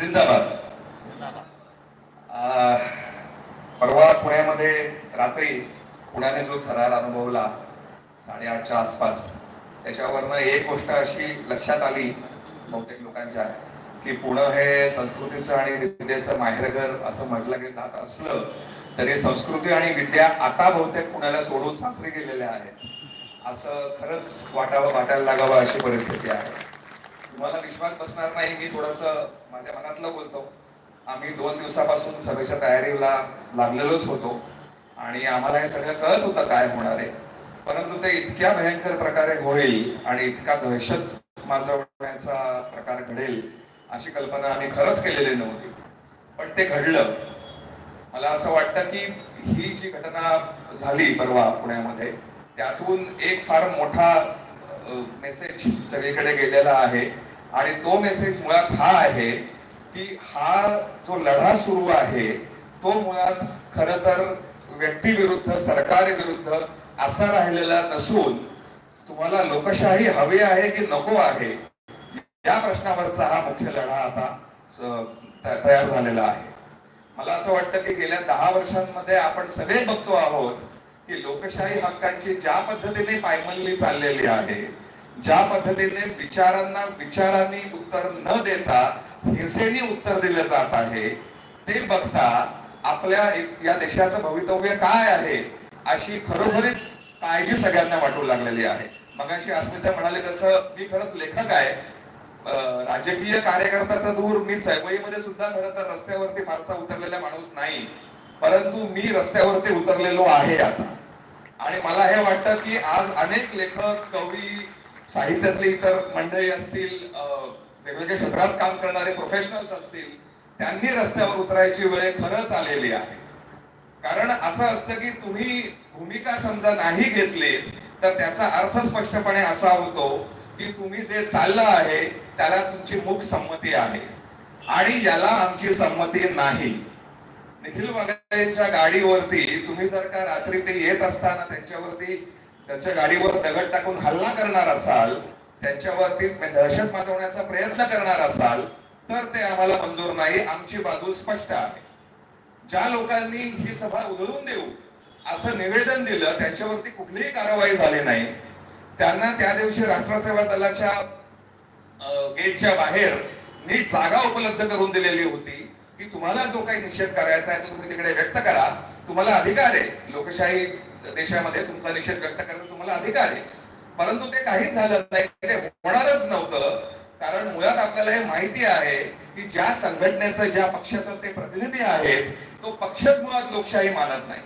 जिंदाबाद. परवा पुण्यामध्ये रात्री पुण्याने जो थरार अनुभवला साडेआठच्या आसपास त्याच्यावरनं एक गोष्ट अशी लक्षात आली बहुतेक लोकांच्या की पुणे हे संस्कृतीचं आणि विद्येचं माहेरघर असं म्हटलं गे- जात असलं तरी संस्कृती आणि विद्या आता बहुतेक पुण्याला सोडून सासरे गेलेल्या आहेत. असं खरंच वाटावं वाटायला लागावं अशी परिस्थिती आहे. तुम्हाला विश्वास बसणार नाही मी थोडस माझ्या मनातलं बोलतो. आम्ही दोन दिवसापासून सभेच्या तयारीला लागलेलोच होतो आणि आम्हाला हे सगळं कळत होतं काय होणार आहे. परंतु ते इतक्या भयंकर प्रकारे होईल आणि इतका दहशत माजवण्याचा प्रकार घडेल अशी कल्पना आम्ही खरंच केलेली नव्हती. पण ते घडलं. मला असं वाटतं की ही जी घटना झाली परवा पुण्यामध्ये त्यातून एक फार मोठा मेसेज सगळीकडे गेलेला आहे. आणि तो मेसेज मुळात हा आहे की हा जो लढा सुरू आहे तो मुळात खर तर व्यक्ती विरुद्ध सरकार विरुद्ध असा राहिलेला नसून तुम्हाला लोकशाही हवी आहे की नको आहे या प्रश्नावरचा हा मुख्य लढा आता तयार झालेला आहे. मला असं वाटतं की गेल्या दहा वर्षांमध्ये आपण सगळे बघतो आहोत की लोकशाही हक्कांची ज्या पद्धतीने पायमल्ली चाललेली आहे ज्या पद्धतीने विचारांना विचारांनी उत्तर न देता हिंसेने उत्तर दिलं जात आहे ते बघता आपल्या या देशाचं भवितव्य काय आहे अशी खरोखरीच काळजी सगळ्यांना वाटू लागलेली आहे. मगाशी अस्मिता म्हणाले तसं मी खरंच लेखक आहे. राजकीय कार्यकर्ता तर दूर मी चळवळीमध्ये सुद्धा खरं तर रस्त्यावरती फारसा उतरलेला माणूस नाही. परंतु मी रस्त्यावरती उतरलेलो आहे आता. आणि मला हे वाटतं की आज अनेक लेखक कवी साहित्यातले इतर मंडळी असतील वेगवेगळ्या क्षेत्रात काम करणारे प्रोफेशनल्स असतील त्यांनी रस्त्यावर उतरायची वेळ खरंच आलेली आहे. कारण असं असतं की तुम्ही भूमिका समजा नाही घेतली तर त्याचा अर्थ स्पष्टपणे असा होतो की तुम्ही जे चाललं आहे त्याला तुमची मूक संमती आहे. आणि याला आमची संमती नाही. निखिल त्यांच्या गाडीवरती तुम्ही जर का रात्री ते येत असताना त्यांच्यावरती त्यांच्या गाडीवर दगड टाकून हल्ला करणार असाल त्यांच्यावरती म्हणजे दहशत माजवण्याचा प्रयत्न करणार असाल तर ते आम्हाला मंजूर नाही. आमची बाजू स्पष्ट आहे. ज्या लोकांनी ही सभा उधळून देऊ असं निवेदन दिलं त्यांच्यावरती कुठलीही कारवाई झाली नाही. त्यांना त्या दिवशी राष्ट्रसेवा दलाच्या गेटच्या बाहेर नीट जागा उपलब्ध करून दिलेली होती. तुम्हाला जो काही निषेध करायचा आहे तो तुम्ही तिकडे व्यक्त करा. तुम्हाला अधिकार आहे. लोकशाही देशामध्ये तुमचा निषेध व्यक्त करायचा तुम्हाला अधिकार आहे. परंतु ते काहीच झालं नाही. ते होणारच नव्हतं. कारण मुळात आपल्याला हे माहिती आहे की ज्या संघटनेचं ज्या पक्षाचं ते प्रतिनिधी आहेत तो पक्षच मुळात लोकशाही मानत नाही.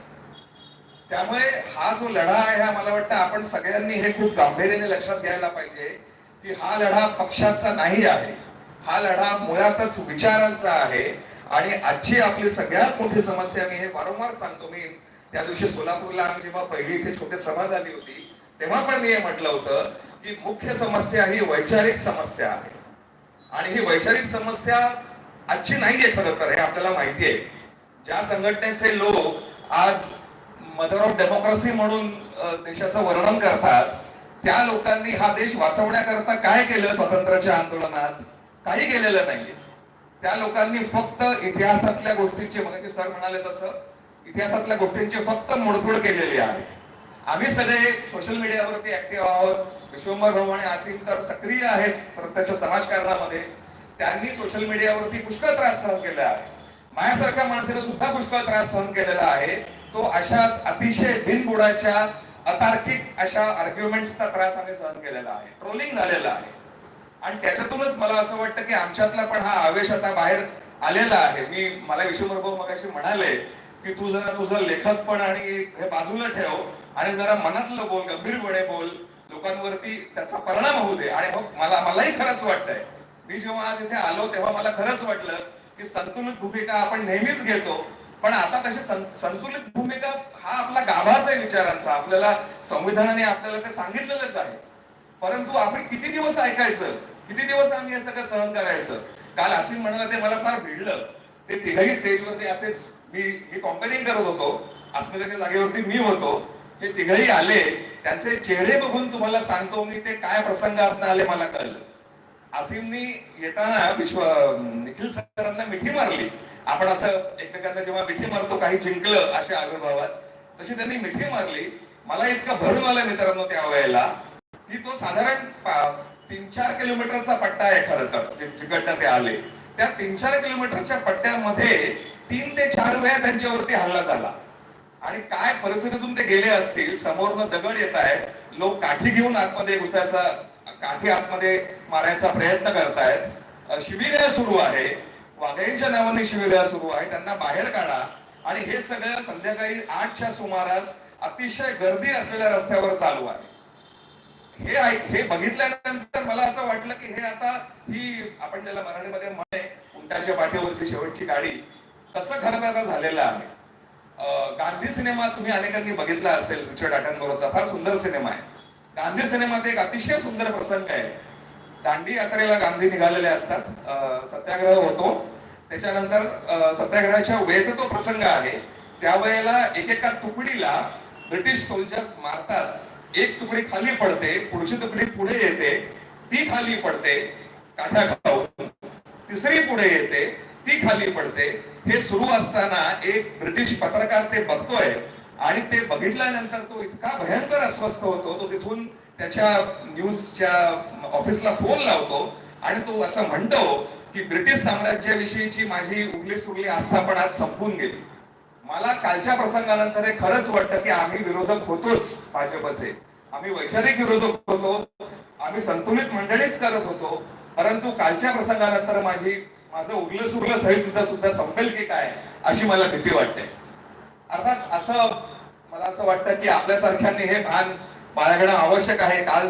त्यामुळे हा जो लढा आहे हा मला वाटतं आपण सगळ्यांनी हे खूप गांभीर्याने लक्षात घ्यायला पाहिजे की हा लढा पक्षाचा नाही आहे. हा लढा मुळातच विचारांचा आहे. आणि आजची आपली सगळ्यात मोठी समस्या मी हे वारंवार सांगतो. मी त्या दिवशी सोलापूरला आम्ही जेव्हा पहिली इथे छोटी सभा झाली होती तेव्हा पण मी हे म्हटलं होतं की मुख्य समस्या ही वैचारिक समस्या आहे. आणि ही वैचारिक समस्या आजची नाहीये खरं तर हे आपल्याला माहिती आहे. ज्या संघटनेचे लोक आज मदर ऑफ डेमोक्रेसी म्हणून देशाचं वर्णन करतात त्या लोकांनी हा देश वाचवण्याकरता काय केलं स्वातंत्र्याच्या आंदोलनात? काही केलेलं नाहीये. त्या लोकांनी फक्त इतिहासातल्या गोष्टींची म्हणजे सर म्हणाले तसं इतिहासातल्या गोष्टींची फक्त मोडतोड केलेली आहे. आम्ही सगळे सोशल मीडियावरती ऍक्टिव्ह आहोत. विश्वंभर भाऊ आणि आसिम तर सक्रिय आहेत प्रत्यक्ष समाजकारणामध्ये. त्यांनी सोशल मीडियावरती पुष्कळ त्रास सहन केला आहे. माझ्यासारख्या माणसाने सुद्धा पुष्कळ त्रास सहन केलेला आहे. तो अशाच अतिशय बिनबुडाच्या अतार्किक अशा आर्ग्युमेंट्सचा त्रास आम्ही सहन केलेला आहे. ट्रोलिंग झालेला आहे. आणि त्याच्यातूनच मला असं वाटतं की आमच्यातला पण हा आवेश आता बाहेर आलेला आहे. मी मला विश्वप्रभाऊ मगाशी म्हणाले की तू जरा तुझं लेखक पण आणि हे बाजूला ठेव आणि जरा मनातलं बोल गंभीरपणे बोल. लोकांवरती त्याचा परिणाम होऊ दे. आणि हो, मला मलाही खरंच वाटतंय. मी जेव्हा आज इथे आलो तेव्हा मला खरंच वाटलं की संतुलित भूमिका आपण नेहमीच घेतो. पण आता तशी संतुलित भूमिका हा आपला गाभाच आहे विचारांचा. आपल्याला संविधानाने आपल्याला ते सांगितलेलंच आहे. परंतु आपण किती दिवस ऐकायचं? किती दिवस आम्ही हे सगळं सहन करायचं? काल असिम म्हणाला ते मला फार भिडलं. ते तिघही स्टेजवरती असेच मी मी कॉम्पेनिंग करत होतो. अस्मिताच्या जागेवरती मी होतो. हे तिघही आले. त्यांचे चेहरे बघून तुम्हाला सांगतो मी ते काय प्रसंगात आले मला कळलं. आसिमनी येताना विश्व निखिल सरांना मिठी मारली. आपण असं एकमेकांना जेव्हा मिठी मारतो काही जिंकलं अशा आविर्भावात तशी त्यांनी मिठी मारली. मला इतकं भरून आलं मित्रांनो त्या वेळेला. की तो साधारण तीन चार किलोमीटरचा पट्टा आहे खरं तर जिकडनं ते आले. त्या तीन चार किलोमीटरच्या पट्ट्यामध्ये तीन ते चार वेळा त्यांच्यावरती हल्ला झाला. आणि काय परिस्थितीतून ते गेले असतील समोरनं दगड येत आहेत लोक काठी घेऊन आतमध्ये घुसायचा काठी आतमध्ये मारायचा प्रयत्न करतायत. शिबिर सुरू आहे. वाघाईंच्या नावाने शिबिर सुरू आहे. त्यांना बाहेर काढा. आणि हे सगळं संध्याकाळी आठच्या सुमारास अतिशय गर्दी असलेल्या रस्त्यावर चालू आहे. हे हे बघितल्यानंतर मला असं वाटलं की हे आता ही आपण ज्याला मराठीमध्ये म्हणे उंटाच्या पाठीवरची शेवटची गाडी तसं खरं तर आता झालेलं आहे. गांधी सिनेमा तुम्ही अनेकांनी बघितला असेल रिचर्ड अटनबरोचा फार सुंदर सिनेमा आहे. गांधी सिनेमात एक अतिशय सुंदर प्रसंग आहे. दांडी यात्रेला गांधी निघालेले असतात. सत्याग्रह होतो. त्याच्यानंतर सत्याग्रहाच्या वेळेचा तो प्रसंग आहे. त्यावेळेला एकेका तुकडीला ब्रिटिश सोल्जर्स मारतात. एक तुकडी खाली पडते पुढची तुकडी पुढे येते ती खाली पडते काठ्या खाऊन. तिसरी पुढे येते ती खाली पडते. हे सुरू असताना एक ब्रिटिश पत्रकार ते बघतोय आणि ते बघितल्यानंतर तो इतका भयंकर अस्वस्थ होतो तो तिथून त्याच्या न्यूजच्या ऑफिसला फोन लावतो आणि तो असं म्हणतो की ब्रिटिश साम्राज्याविषयीची माझी उरली सुरली आस्था पण आज संपून गेली. मला कालच्या प्रसंगानंतर हे खरंच वाटतं की आम्ही विरोधक होतोच भाजपचे. आम्ही वैचारिक विरोधक होतो. आम्ही संतुलित मंडळीच करत होतो. परंतु कालच्या प्रसंगानंतर माझी माझं उरलं सुरलं सहित सुद्धा संपेल की काय अशी मला भीती वाटते. अर्थात असं मला असं वाटतं की आपल्यासारख्यांनी हे भान बाळगणं आवश्यक आहे. काल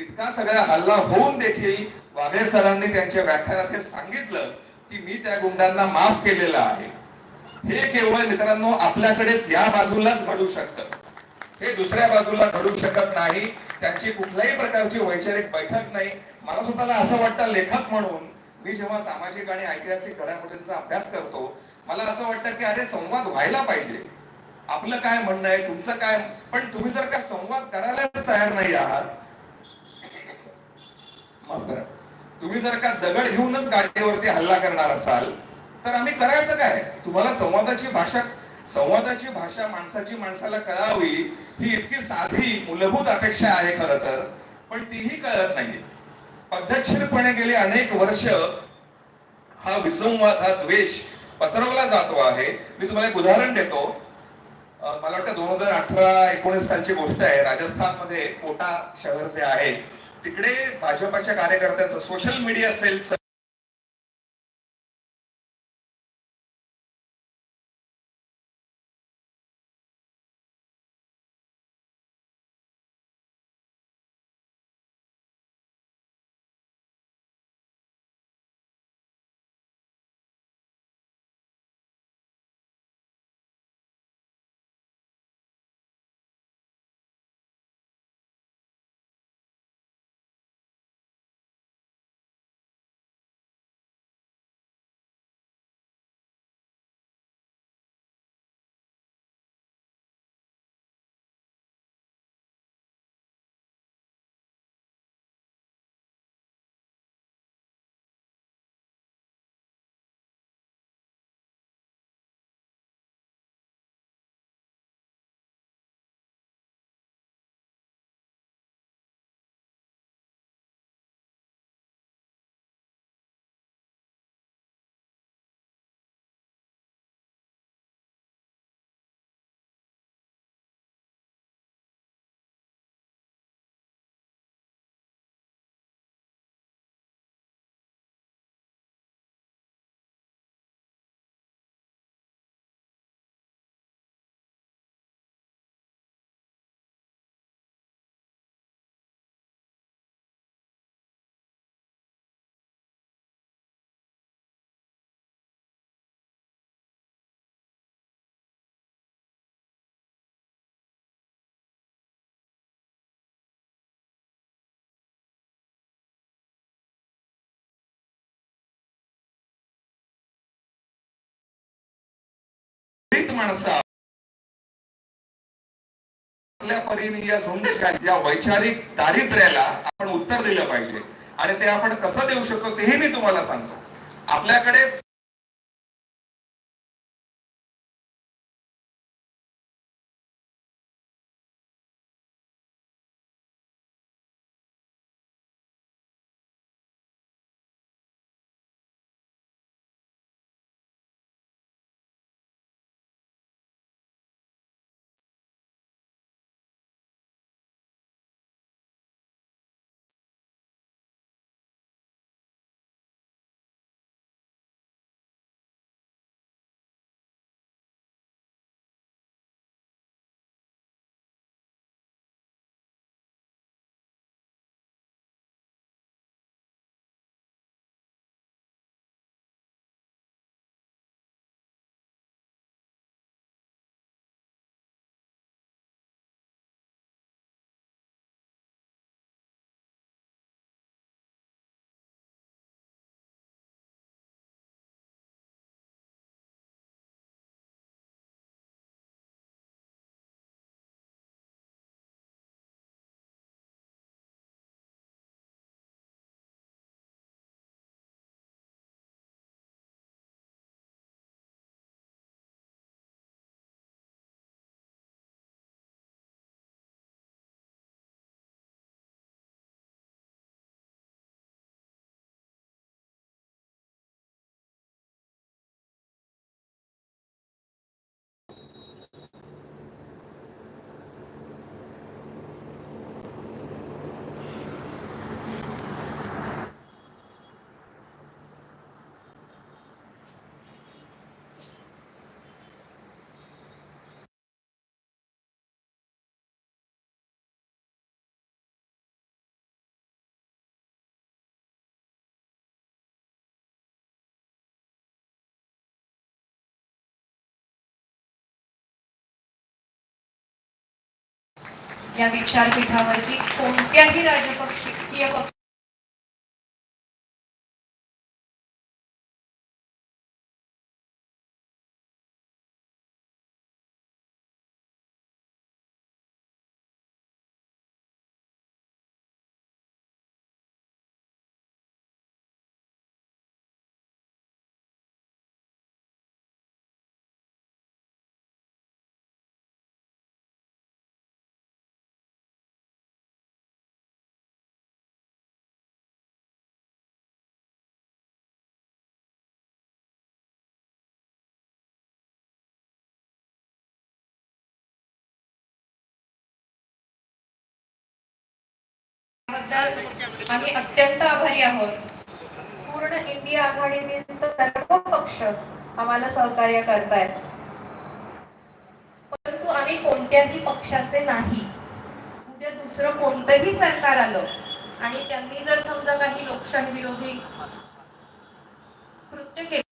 इतका सगळा हल्ला होऊन देखील वाघेर सरांनी त्यांच्या व्याख्यानात हे सांगितलं की मी त्या गुंडांना माफ केलेलं आहे. हे केवळ मित्रांनो आपल्याकडेच या बाजूलाच घडू शकतं. हे दुसऱ्या बाजूला घडू शकत नाही. त्यांची कुठल्याही प्रकारची वैचारिक बैठक नाही. मला स्वतःला असं वाटतं लेखक म्हणून मी जेव्हा सामाजिक आणि ऐतिहासिक घडामोडींचा अभ्यास करतो मला असं वाटतं की अरे संवाद व्हायला पाहिजे. आपलं काय म्हणणं आहे तुमचं काय? पण तुम्ही जर का संवाद करायलाच तयार नाही आहात माफ करा. तुम्ही जर का दगड घेऊनच गाडीवरती हल्ला करणार असाल तर आम्ही करायचं काय? तुम्हाला संवादाची भाषा संवादाची भाषा माणसाची माणसाला कळावी ही इतकी साधी मूलभूत अपेक्षा आहे खर तर. पण तीही कळत नाही पद्धतशीरपणे गेले अनेक वर्ष हा विसंवाद हा द्वेष पसरवला जातो आहे. मी तुम्हाला एक उदाहरण देतो. मला वाटतं दोन हजार अठरा एकोणीस सालची गोष्ट आहे. राजस्थानमध्ये कोटा शहर जे आहे तिकडे भाजपाच्या कार्यकर्त्यांचं सोशल मीडिया सेलचं माणसं. आपल्या परीने या झुंडशा या वैचारिक दारिद्र्याला आपण उत्तर दिलं पाहिजे. आणि ते आपण कसं देऊ शकतो तेही मी तुम्हाला सांगतो. आपल्याकडे या विचारपीठावरती कोणत्याही राजपक्षीय पक्ष बद्दल आम्ही अत्यंत आभारी आहोत. पूर्ण इंडिया आघाडीतील सर्व पक्ष आम्हाला सहकार्य करतायत. परंतु आम्ही कोणत्याही पक्षाचे नाही. उद्या दुसरं कोणतंही सरकार आलं आणि त्यांनी जर समजा काही लोकशाही विरोधी कृत्य केलं